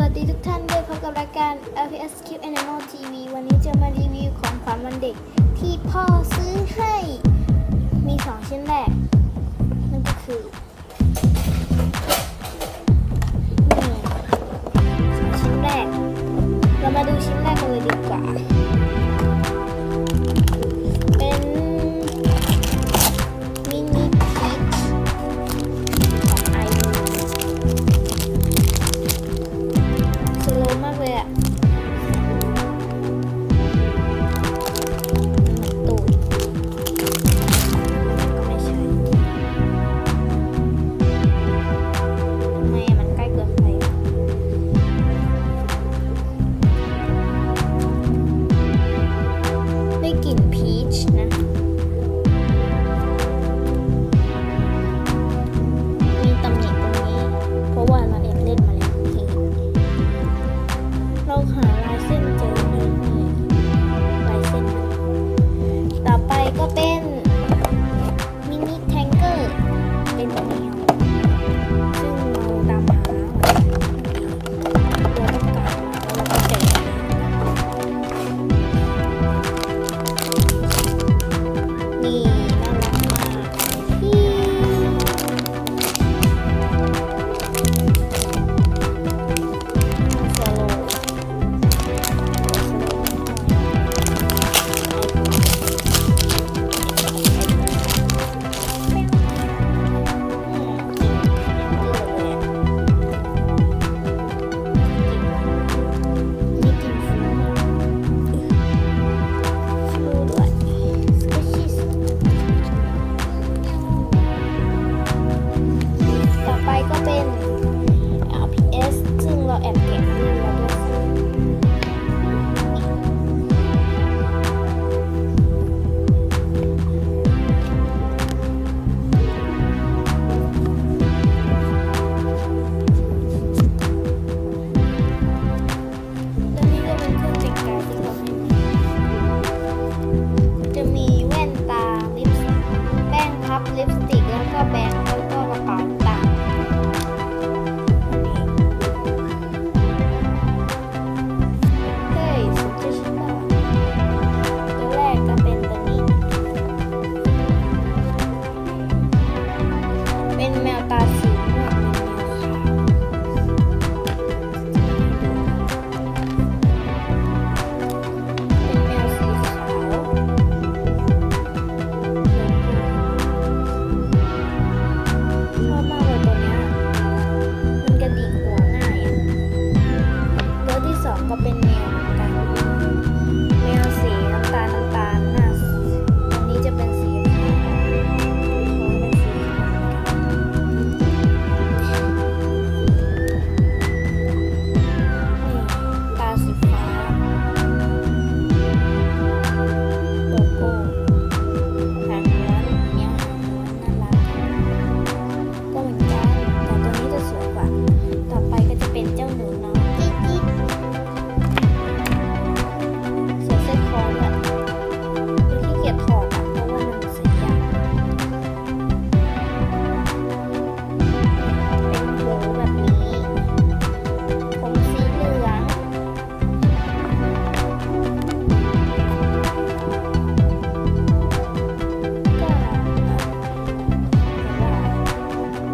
วัสดีทุกท่านด้วยพบกับรายการ LPS Q Animal TV วันนี้จะมารีวิวของขวัญวันเด็กที่พ่อซื้อให้ มี 2 ชิ้นแรก นั่นก็คือนี่สองชิ้นแรก เรามาดูชิ้น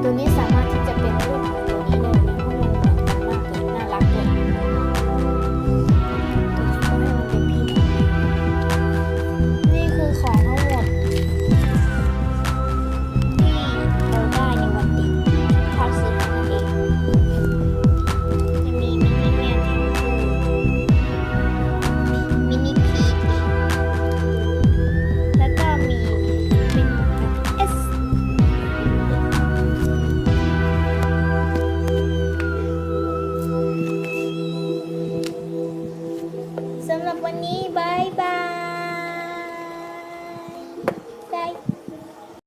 有你，傻吗？